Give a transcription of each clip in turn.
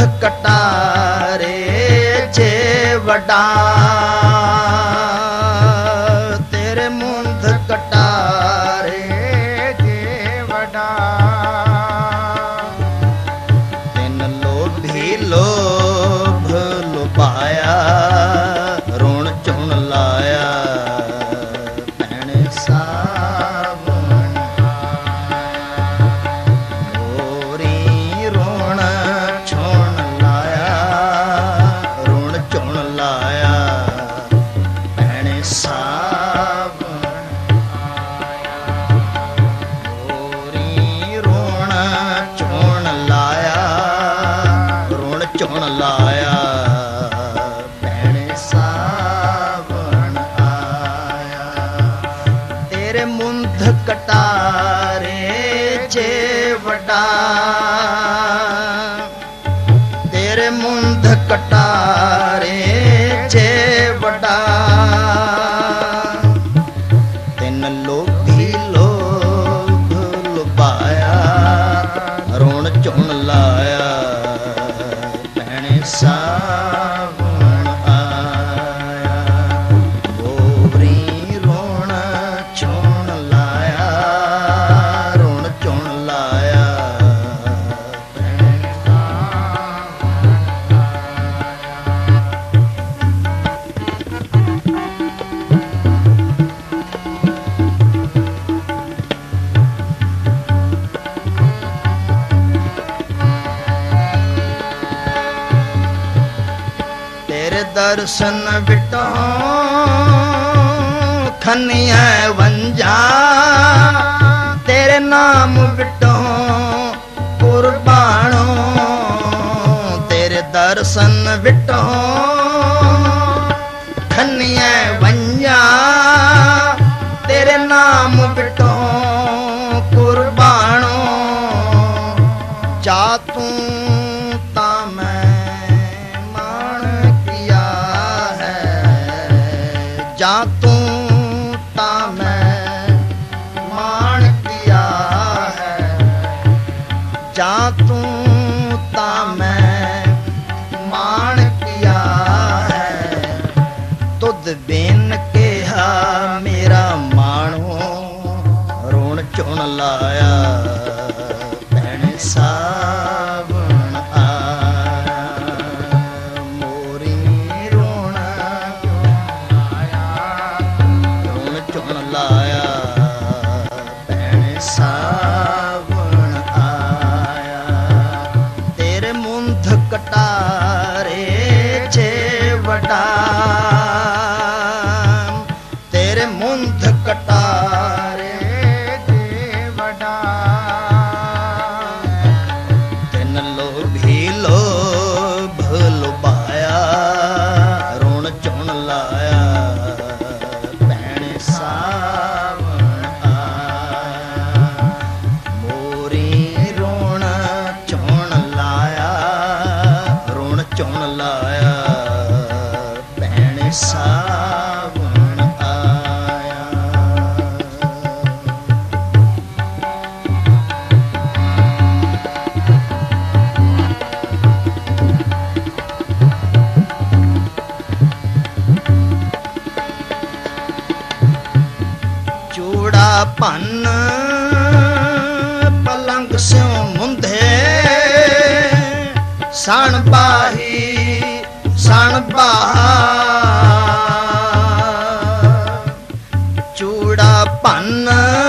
ਹੱਥ ਕਟਾਰੇ ਛੇ ਵਡਾ ਦਰਸ਼ਨ ਵਿਟੋ ਖੰਨਿਆ ਵੰਜਾ ਤੇਰੇ ਨਾਮ ਵਿਟ 家中打扮。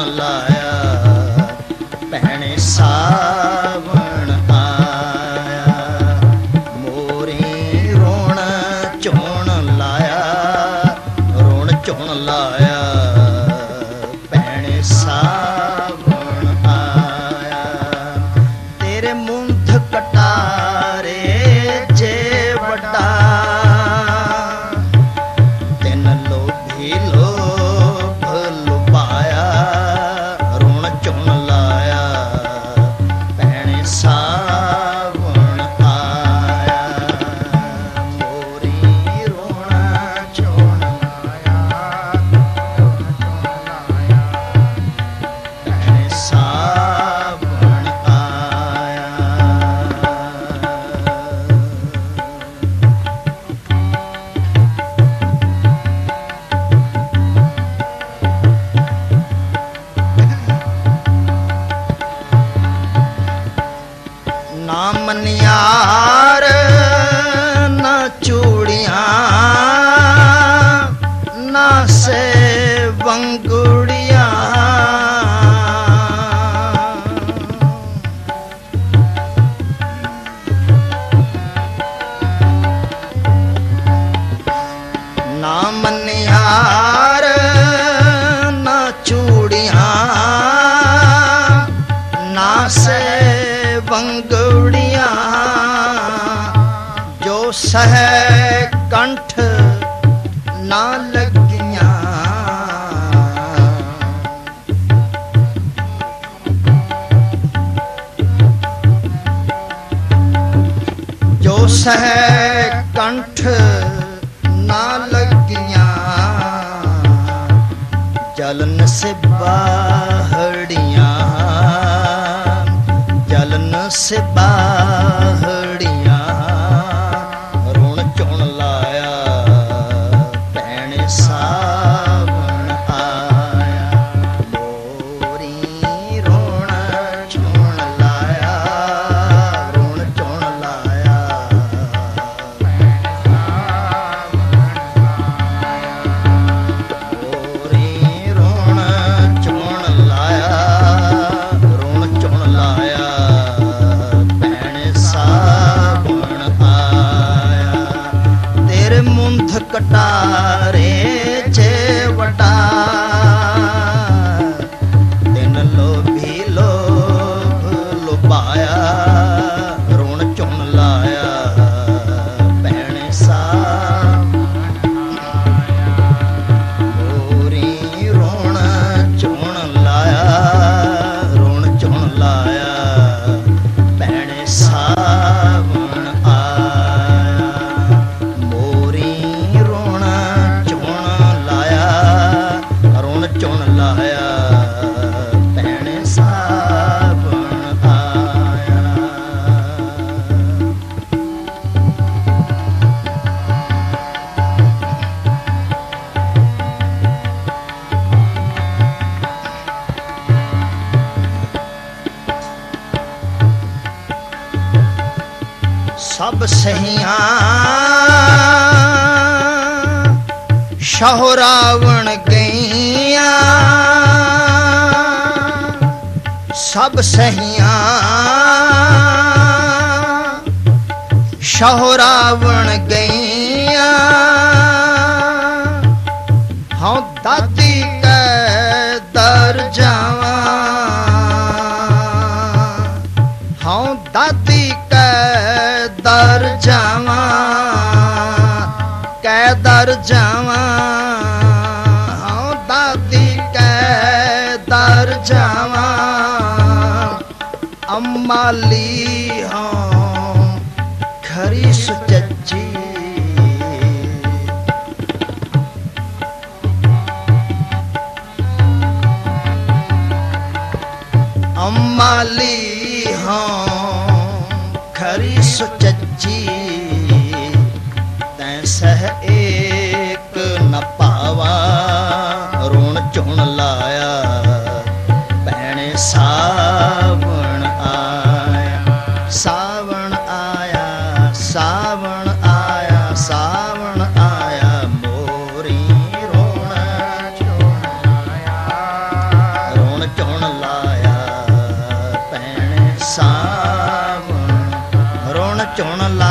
Allah ਨਾ ਲੱਗੀਆਂ। ਜੋ ਸਹਿ ਕੰਠ ਨਾ ਲੱਗੀਆਂ ਜਲਨ ਸੇ ਹੜੀਆਂ ਜਲਨ ਸੇ ਸਹੀਆਂ ਸ਼ਹਰਾਵਣ ਗਈਆਂ। ਸਭ ਸਹੀਆਂ। ਸ਼ਹਰਾਵਣ ਗਈ ਜਾਵਾਂ। ਦਰ ਜਾਵਾਂ। ਅਮਾਲੀ ਹਾਂ ਖਰੀ ਅਮਾਲੀ ਹਾਂ ਸਾਵ ਰੁਣ ਚੁਣ ਲਾ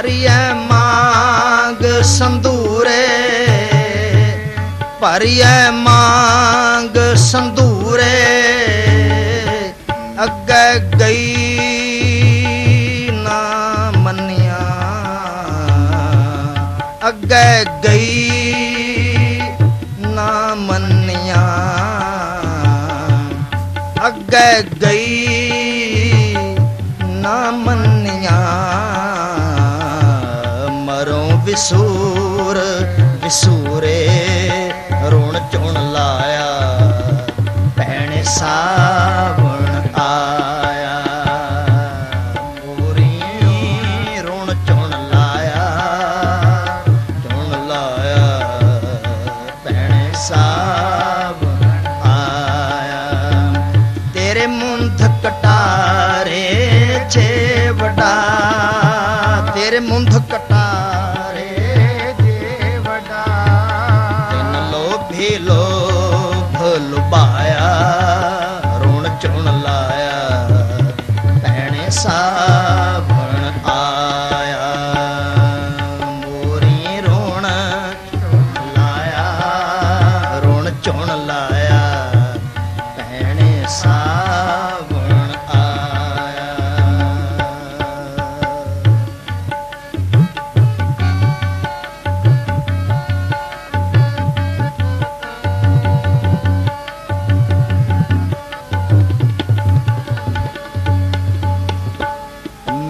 ਭਰੀਐ ਮੰਗ ਸੰਧੂਰੇ, ਭਰੀਐ ਮੰਗ ਸੰਧੂਰੇ, ਅੱਗੇ ਗਈ ਨਾ ਮੰਨਿਆ। ਅੱਗੇ ਗਈ ਨਾ ਮੰਨਿਆ। ਅੱਗੇ ਗਈ ਵਿਸੂਰ ਵਿਸੂਰੇ ਰੋਣ ਚੋਣ ਲਾਇਆ। ਭੈਣ ਸਾ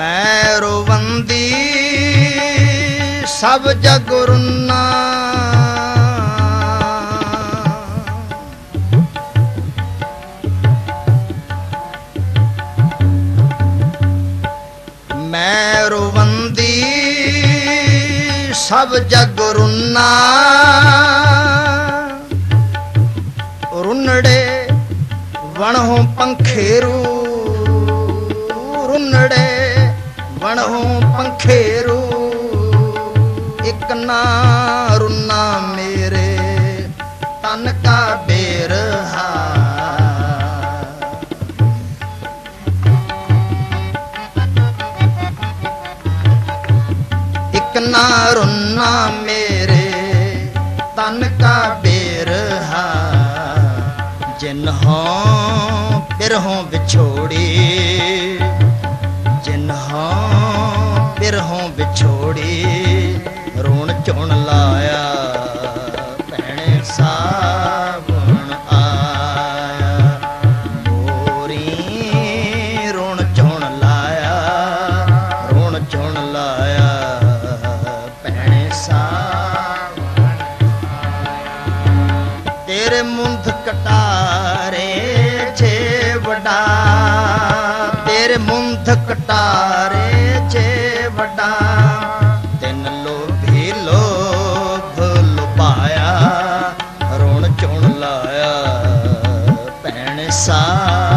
ਮੈਂ ਰਵੰਦੀ ਸਭ ਜਗ ਰੁਨਾ। ਮੈਂ ਰਵੰਦੀ ਸਭ ਜਗ ਰੁਨਾ। ਰੁਨੜੇ ਵਣੋਂ ਪੰਖੇਰੂ रुन्ना मेरे तन का बेरहा जिन्हों बिरहों बिछोड़ी जिन्हों बिरहों बिछोड़ी रोण चोण ला ਭੈਣ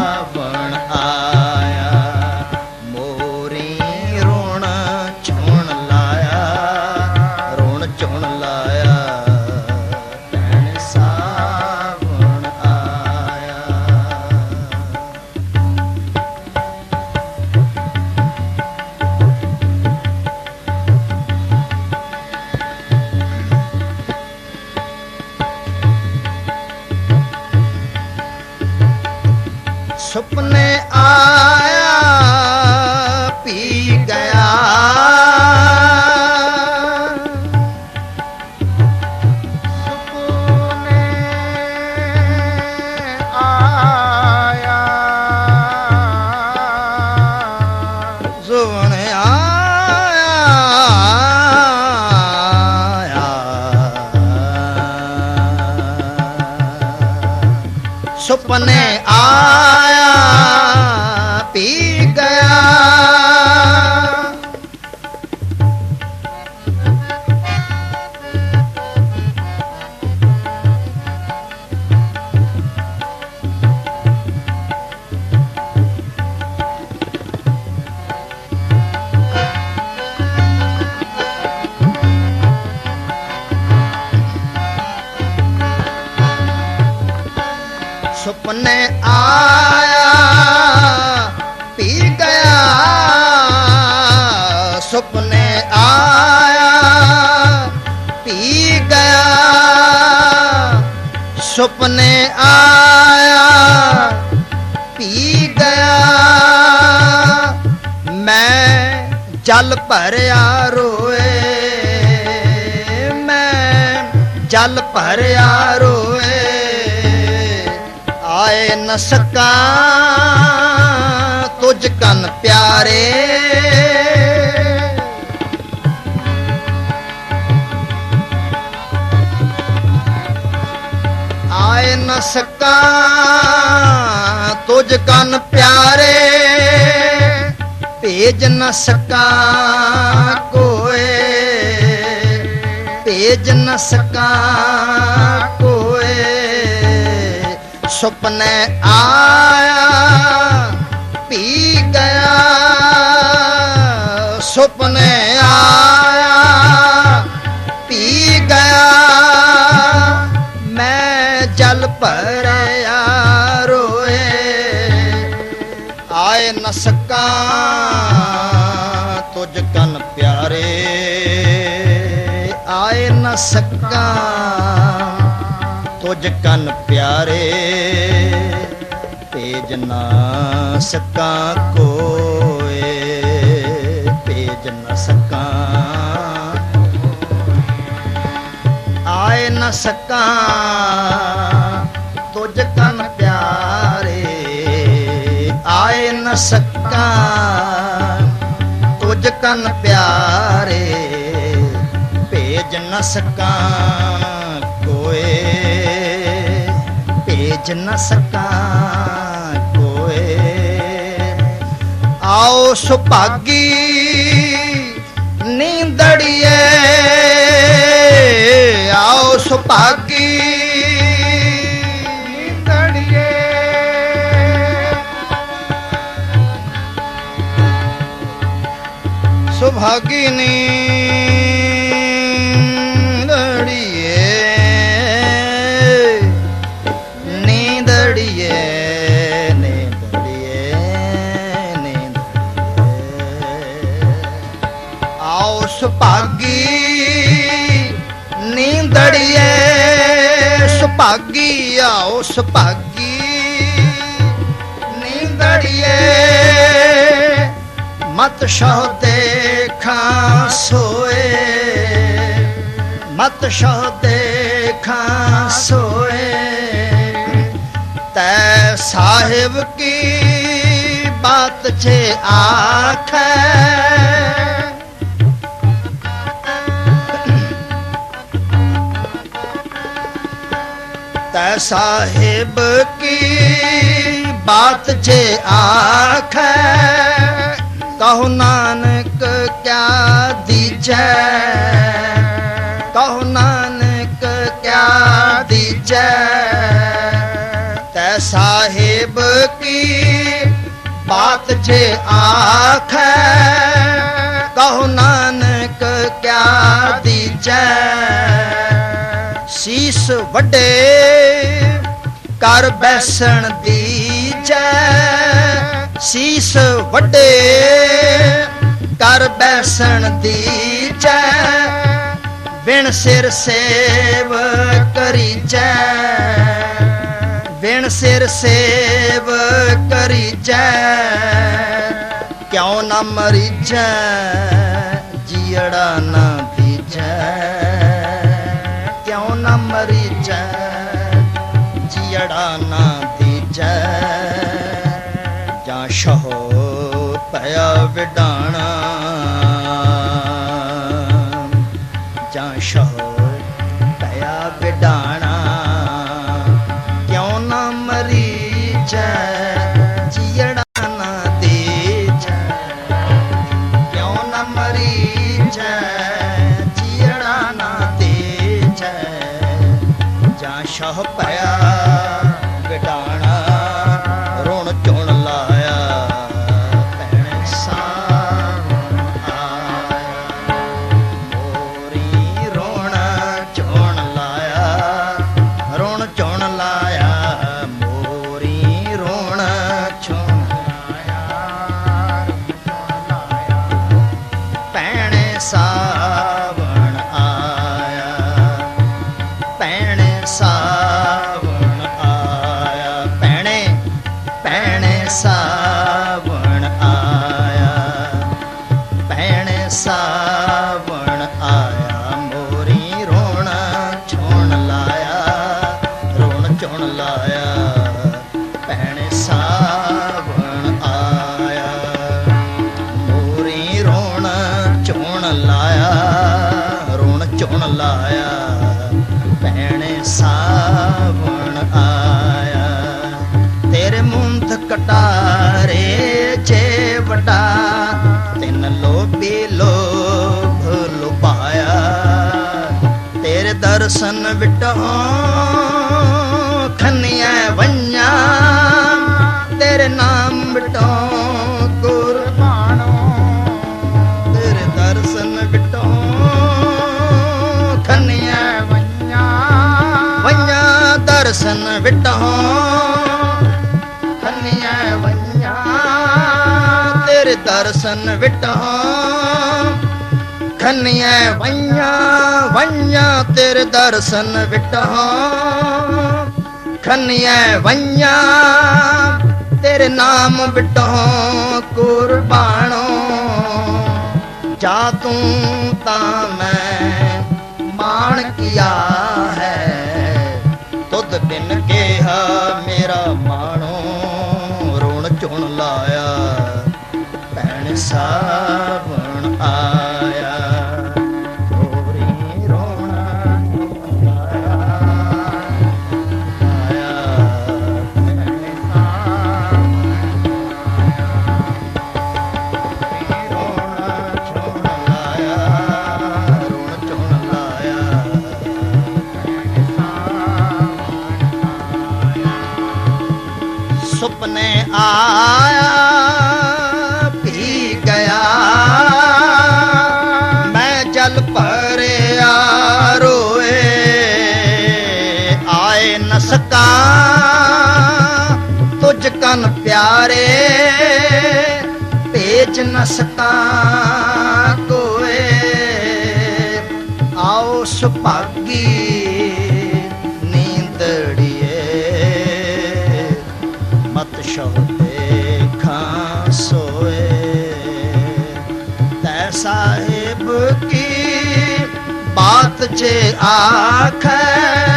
ਸੁਪਨੇ ਗਿਆ ਸੁਪਨੇ ਆਇਆ ਪੀ ਗਿਆ ਮੈਂ ਜਲ ਭਰਿਆ ਰੋਏ ਮੈਂ ਜਲ ਭਰਿਆ ਰੋਏ ਆਏ ਨਸਕਾ ਸਕਾਂ ਤੁਝ ਕਨ ਪਿਆਰੇ ਨ ਸਕਾਂ, ਤੁਝ ਕਨ ਪਿਆਰੇ, ਭੇਜ ਨ ਸਕਾਂ ਕੋਏ, ਭੇਜ ਨਾ ਸਕਾਂ ਕੋਏ, ਸੁਪਨੇ ਆਇਆ ਨ ਸਕਾਂ। ਤੁਝ ਕਨ ਪਿਆਰੇ ਭੇਜ ਨਾ ਸਕਾਂ ਕੋਏ। ਭੇਜ ਨਾ ਸਕਾਂ। ਆਏ ਨਾ ਸਕਾਂ, ਤੁਝ ਕਨ ਪਿਆਰੇ। ਆਏ ਨਾ ਸਕਾਂ, ਤੁਝ ਕਨ ਪਿਆਰੇ। ਭੇਜ ਨ ਸਕਾਂ ਕੋਏ, ਭੇਜ ਨਾ ਸਕਾਂ ਕੋਏ। ਆਓ ਸੁਭਾਗੀ ਨੀਂਦੜੀਏ, ਆਓ ਸੁਭਾਗੀ ਨੀਂਦੜੀਏ। ਸੁਭਾਗੀ ਨੀਂਦੜੀਏ ਸੁਭਾਗੀ ਆਓ ਸੁਭਾਗੀ ਨੀਂਦੜੀਏ, ਮਤ ਸ਼ਹ ਦੇਖਾਂ ਸੋਏ। ਮਤ ਸ਼ਹ ਦੇਖਾਂ ਸੋਏ। ਤੈ ਸਾਹਿਬ ਕੀ ਬਾਤ ਛੇ ਆਖੈ? ਤੈ ਸਾਹਿਬ ਕੀ ਬਾਤ ਜੇ ਆਖੈ ਕਹੋ ਨਾਨਕ, ਕਿਆ ਦੀਜੈ? ਕਹੋ ਨਾਨਕ, ਕਿਆ ਦੀਜੈ? ਤੈ ਸਾਹਿਬ ਕੀ ਬਾਤ ਜੇ ਆਖੈ ਕਹੋ ਨਾਨਕ, ਕਿਆ ਦੀਜੈ? ਸੀਸ ਵੱਡੇ ਕਰ ਬੈਸਣ ਦੀਜੈ ਸੀਸ ਵੱਡੇ ਕਰ ਬੈਸਣ ਦੀ ਦੀਜੈ ਬਿਨ ਸਿਰ ਸੇਵ ਕਰੀਜੈ ਬਿਨ ਸਿਰ ਸੇਵ ਕਰੀਜੈ ਕਿਉ ਨਾ ਮਰੀਜੈ ਜੀੜਾ ਨਾ ਦੀਜੈ ਕਿਉ ਨਾ ਮਰੀਜੈ। ਜੀੜਾ ਨਾ ਦੀਜੈ ਜਾਂ। ਸ਼ਹੋ ਪਿਆ ਵਿਡਾਣਾ। ਜਾਂ ਸ਼ਹੋ ਪਿਆ ਵਿਡਾਣਾ। ਦਰਸ਼ਨ ਵਿਟੋ। ਖੰਨੀਆਂ ਵਈਆਂ ਵਈਆਂ ਤੇਰੇ ਦਰਸ਼ਨ ਵਿਟੋ। ਖੰਨੀਆਂ ਵਈਆਂ, ਤੇਰੇ ਨਾਮ ਵਿਟੋ ਕੁਰਬਾਨੋ। ਜਾ ਤੂੰ ਤਾਂ ਮੈਂ ਮਾਣ ਕੀਆ। ਭੈਣ ਪਿਆਰੇ, ਭੇਜ ਨ ਸਕਾਂ ਕੋਏ। ਆਓ ਸੁਭਾਗੀ ਨੀਂਦੜੀਏ ਮਤ ਸ਼ਹ ਦੇਖਾਂ ਸੋਏ। ਤੈ ਸਾਹਿਬ ਕੀ ਬਾਤ ਜੇ ਆਖੈ?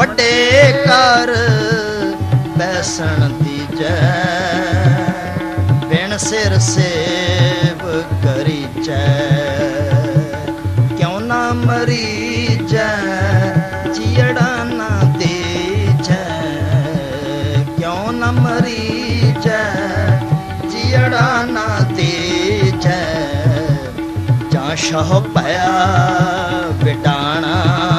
ਵੱਡੇ ਕਰ ਬੈਸਣ ਦੀ ਜੈ। ਬਿਨ ਸਿਰ ਸੇਵ ਕਰੀ ਚੈ ਕਿਉ ਨਾ ਮਰੀ ਜੈ ਜੀੜਾ ਨਾ ਦੇ ਜੈ ਕਿਉ ਨਾ ਮਰੀ ਜੀੜਾ ਨਾ ਜਾਂ ਸ਼ਹ ਪਿਆ ਬਿਟਾਣਾ।